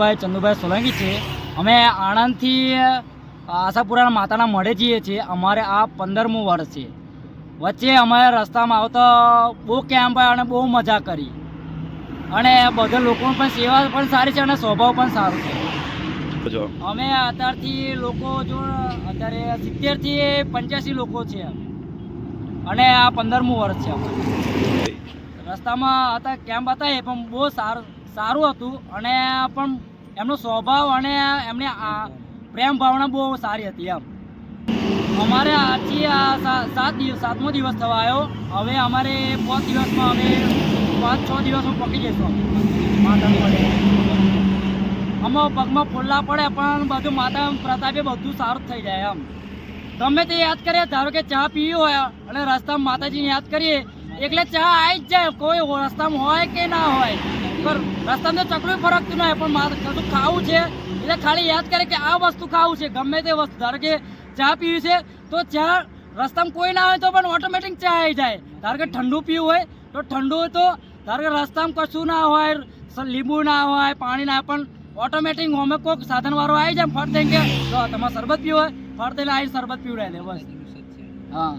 ભાઈ ચંદુભાઈ સોલંકી છે. અમે આણંદથી આશાપુરાના માતાના મળે જઈએ છીએ. અમારે આ પંદરમું વર્ષ છે. વચ્ચે અમારે રસ્તામાં આવતા બહુ કેમ્પ અને બહુ મજા કરી. અને બધા લોકોની પણ સેવા પણ સારી છે અને સ્વભાવ પણ સારો છે. અમે અત્યારથી લોકો જો અત્યારે સિત્તેરથી પંચ્યાસી લોકો છે અને આ પંદરમું વર્ષ છે અમારું. રસ્તામાં હતા કેમ્પ હતા એ પણ બહુ સારું. સારું હતું અને પણ એમનો સ્વભાવ અને એમની પ્રેમ ભાવના બહુ સારી હતી એમ. અમારે આજથી આ સાત દિવસ, સાતમો દિવસ થવા આવ્યો હવે અમારે પાંચ દિવસમાં અમે પાંચ, છ દિવસમાં પકી જઈશું. આમાં પગમાં ફોલ્લા પડે, પણ બધું માતા પ્રતાપે બધું સારું થઈ જાય એમ. ગમે તે યાદ કરીએ, ધારો કે ચા પીવી હોય અને રસ્તામાં માતાજીને યાદ કરીએ, એટલે ચા આવી જ જાય. કોઈ રસ્તામાં હોય કે ના હોય. રસ્તામાં તો ચકલું ફરકતું ના હોય, પણ મારે કશું ખાવું છે? એટલે ખાલી યાદ કરે કે આ વસ્તુ ખાવું છે, ગમે તે વસ્તુ. ધારો કે ચા પીવી છે, તો ચા રસ્તામાં કોઈ ના હોય તો પણ ઓટોમેટિક ચા આવી જાય. ધારો કે ઠંડુ પીવું હોય, તો ઠંડુ હોય તો ધારો કે રસ્તામાં કશું ના હોય લીંબુ ના હોય, પાણી ના પણ ઓટોમેટિક હોમે કોઈક સાધનવાળો આવી જાય ફટ કે તો તમારે શરબત પીવું હોય ફટ દઈને આવી શરબત પીવડાવી દે, બસ. હા.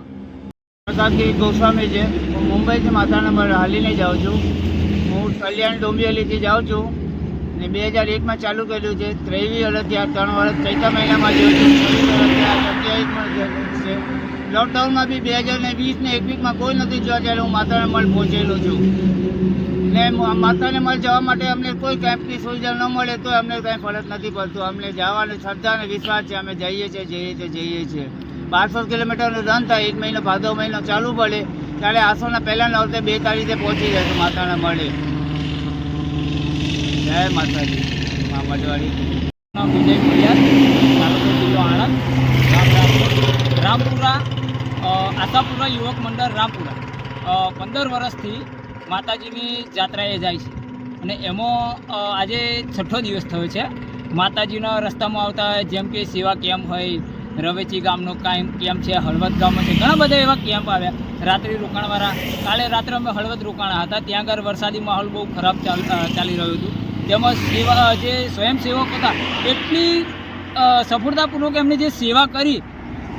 ગોસ્વામી છે હું મુંબઈથી માતાના નંબર હાલીને જાઉં છું. કલ્યાણ ડોંબિવલીથી જાઉં છું ને બે હજાર એકમાં ચાલુ કર્યું છે. ત્રેવીસ વર્ષથી આ ત્રણ વર્ષ ચૈતા મહિનામાં જોયું છું. લોકડાઉનમાં બી બે હજાર ને વીસ ને એકવીસમાં કોઈ નથી જોવા ત્યારે હું માતાના મળ પહોંચેલો છું. ને માતાને મળ જવા માટે અમને કોઈ કેમ્પની સુવિધા ન મળે તો અમને કાંઈ ફરક નથી પડતું. અમને જવાનો શ્રદ્ધા અને વિશ્વાસ છે. અમે જઈએ છીએ જઈએ છીએ જઈએ છીએ. બારસો કિલોમીટરનું રન થાય. એક મહિનો, ભાદો મહિનો ચાલુ પડે. ત્યારે આસોના પહેલા નવતે બે તારીખે પહોંચી જશે માતાના મળે જય માતાજી. મા મજવાડી વિજય ખોડિયાર આણંદ. રામપુરા. આશાપુરા યુવક મંડળ રામપુરા. પંદર વર્ષથી માતાજીની જાત્રાએ જાય છે. અને એમાં આજે છઠ્ઠો દિવસ થયો છે. માતાજીના રસ્તામાં આવતા જેમ કે સેવા કેમ્પ હોય, રવેચી ગામનો કાંઈ કેમ્પ છે, હળવદ ગામ છે, ઘણા બધા એવા કેમ્પ આવ્યા. રાત્રિ રોકાણવાળા. કાલે રાત્રે અમે હળવદ રોકાણા હતા. ત્યાં આગળ વરસાદી માહોલ બહુ ખરાબ ચાલી રહ્યો હતું. તેમજ સેવા, જે સ્વયંસેવક હતા, એટલી સફળતાપૂર્વક એમને જે સેવા કરી.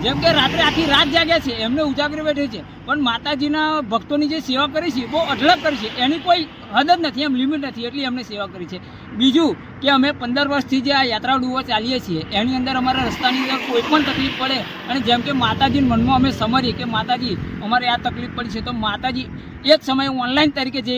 જેમ કે રાત્રે આખી રાત જાગ્યા છે, એમને ઉજાગરી બેઠી છે. પણ માતાજીના ભક્તોની જે સેવા કરી છે, બહુ અઢળક કરી છે. એની કોઈ હદ જ નથી, એમ લિમિટ નથી એટલી એમને સેવા કરી છે. બીજું કે અમે પંદર વર્ષથી જે આ યાત્રા ડુવો ચાલીએ છીએ, એની અંદર અમારા રસ્તાની અંદર કોઈ પણ તકલીફ પડે અને જેમ કે માતાજીના મનમાં અમે સમરીએ કે માતાજી, અમારે આ તકલીફ પડી છે, તો માતાજી, એ જ સમયે ઓનલાઈન તરીકે જે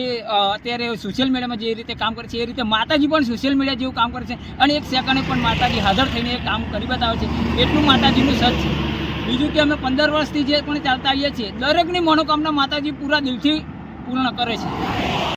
અત્યારે સોશિયલ મીડિયામાં જે રીતે કામ કરે છે, એ રીતે માતાજી પણ સોશિયલ મીડિયા જેવું કામ કરે છે અને એક સેકન્ડે પણ માતાજી હાજર થઈને એ કામ કરી બતાવે છે. એટલું માતાજીનું સચ છે. બીજું કે અમે પંદર વર્ષથી જે પણ ચાલતા આવીએ છીએ, દરેકની મનોકામના માતાજી પૂરા દિલથી પૂર્ણ કરે છે.